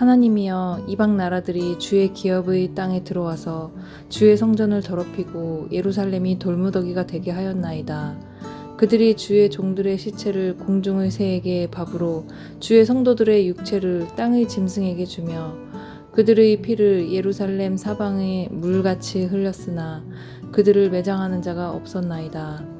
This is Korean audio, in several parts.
하나님이여 이방 나라들이 주의 기업의 땅에 들어와서 주의 성전을 더럽히고 예루살렘이 돌무더기가 되게 하였나이다. 그들이 주의 종들의 시체를 공중의 새에게 밥으로 주의 성도들의 육체를 땅의 짐승에게 주며 그들의 피를 예루살렘 사방에 물같이 흘렸으나 그들을 매장하는 자가 없었나이다.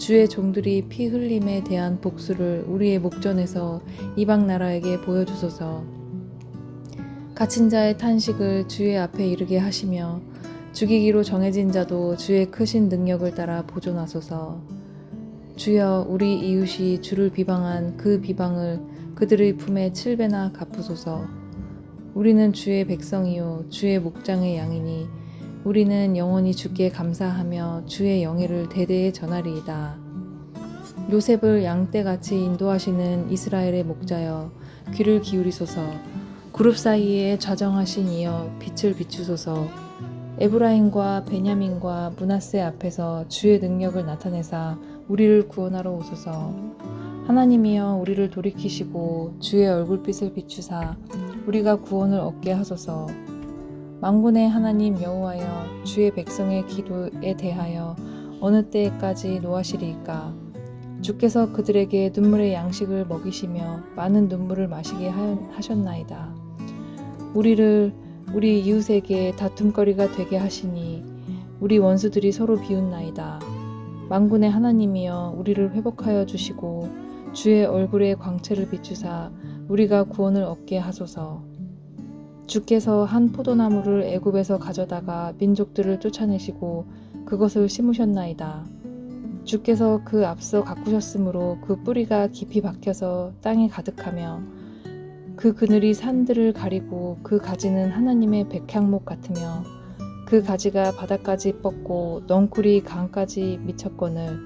주의 종들이 피 흘림에 대한 복수를 우리의 목전에서 이방 나라에게 보여주소서. 갇힌 자의 탄식을 주의 앞에 이르게 하시며 죽이기로 정해진 자도 주의 크신 능력을 따라 보존하소서. 주여 우리 이웃이 주를 비방한 그 비방을 그들의 품에 칠배나 갚으소서. 우리는 주의 백성이요 주의 목장의 양이니 우리는 영원히 주께 감사하며 주의 영예를 대대에 전하리이다. 요셉을 양떼같이 인도하시는 이스라엘의 목자여 귀를 기울이소서. 그룹 사이에 좌정하신 이여 빛을 비추소서. 에브라임과 베냐민과 문하세 앞에서 주의 능력을 나타내사 우리를 구원하러 오소서. 하나님이여 우리를 돌이키시고 주의 얼굴빛을 비추사 우리가 구원을 얻게 하소서. 만군의 하나님 여호와여 주의 백성의 기도에 대하여 어느 때까지 노하시리이까? 주께서 그들에게 눈물의 양식을 먹이시며 많은 눈물을 마시게 하셨나이다. 우리를 우리 이웃에게 다툼거리가 되게 하시니 우리 원수들이 서로 비웃나이다. 만군의 하나님이여 우리를 회복하여 주시고 주의 얼굴의 광채를 비추사 우리가 구원을 얻게 하소서 주께서 한 포도나무를 애굽에서 가져다가 민족들을 쫓아내시고 그것을 심으셨나이다. 주께서 그 앞서 가꾸셨으므로 그 뿌리가 깊이 박혀서 땅에 가득하며 그 그늘이 산들을 가리고 그 가지는 하나님의 백향목 같으며 그 가지가 바닥까지 뻗고 넝쿨이 강까지 미쳤거늘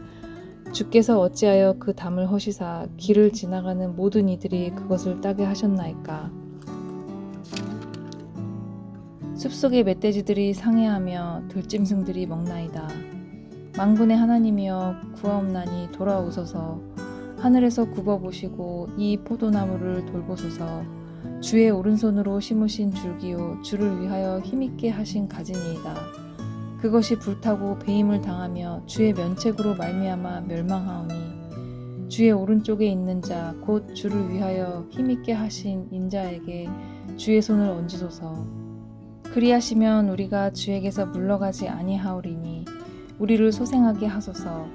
주께서 어찌하여 그 담을 허시사 길을 지나가는 모든 이들이 그것을 따게 하셨나이까 숲속의 멧돼지들이 상해하며 들짐승들이 먹나이다. 망군의 하나님이여 구하옵나니 돌아오소서 하늘에서 굽어보시고 이 포도나무를 돌보소서 주의 오른손으로 심으신 줄기요 주를 위하여 힘있게 하신 가지니이다. 그것이 불타고 배임을 당하며 주의 면책으로 말미암아 멸망하오니 주의 오른쪽에 있는 자 곧 주를 위하여 힘있게 하신 인자에게 주의 손을 얹으소서 그리하시면 우리가 주에게서 물러가지 아니하오리니 우리를 소생하게 하소서.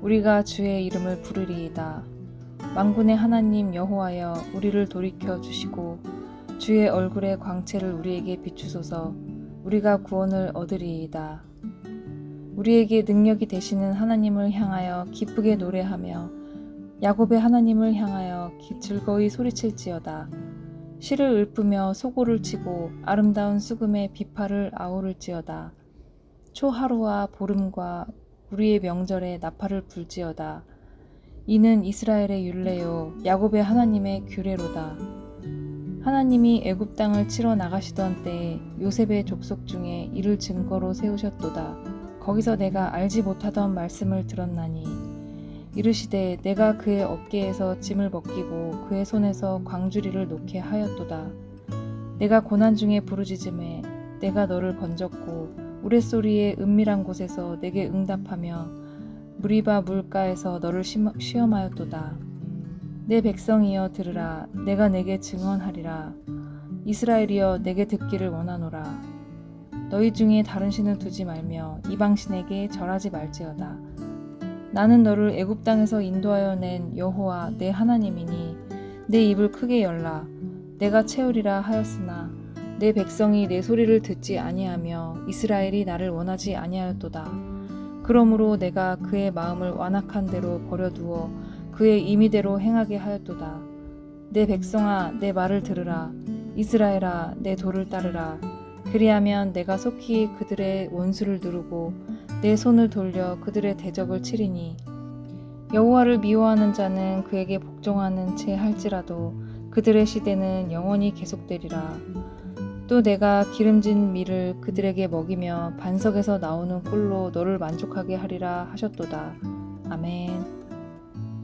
우리가 주의 이름을 부르리이다. 만군의 하나님 여호와여 우리를 돌이켜 주시고 주의 얼굴의 광채를 우리에게 비추소서. 우리가 구원을 얻으리이다. 우리에게 능력이 되시는 하나님을 향하여 기쁘게 노래하며 야곱의 하나님을 향하여 즐거이 소리칠지어다 시를 읊으며 소고를 치고 아름다운 수금의 비파를 아우를지어다. 초하루와 보름과 우리의 명절에 나팔을 불지어다. 이는 이스라엘의 율례요 야곱의 하나님의 규례로다. 하나님이 애굽 땅을 치러 나가시던 때에 요셉의 족속 중에 이를 증거로 세우셨도다. 거기서 내가 알지 못하던 말씀을 들었나니 이르시되 내가 그의 어깨에서 짐을 벗기고 그의 손에서 광주리를 놓게 하였도다. 내가 고난 중에 부르짖음에 내가 너를 건졌고 우레소리의 은밀한 곳에서 내게 응답하며 무리바 물가에서 너를 시험하였도다. 내 백성이여 들으라 내가 내게 증언하리라 이스라엘이여 내게 듣기를 원하노라 너희 중에 다른 신을 두지 말며 이방신에게 절하지 말지어다 나는 너를 애굽 땅에서 인도하여 낸 여호와 내 하나님이니 내 입을 크게 열라. 내가 채우리라 하였으나 내 백성이 내 소리를 듣지 아니하며 이스라엘이 나를 원하지 아니하였도다. 그러므로 내가 그의 마음을 완악한 대로 버려두어 그의 임의대로 행하게 하였도다. 내 백성아 내 말을 들으라. 이스라엘아 내 도를 따르라 그리하면 내가 속히 그들의 원수를 누르고 내 손을 돌려 그들의 대적을 치리니 여호와를 미워하는 자는 그에게 복종하는 채 할지라도 그들의 시대는 영원히 계속되리라. 또 내가 기름진 밀을 그들에게 먹이며 반석에서 나오는 꿀로 너를 만족하게 하리라 하셨도다. 아멘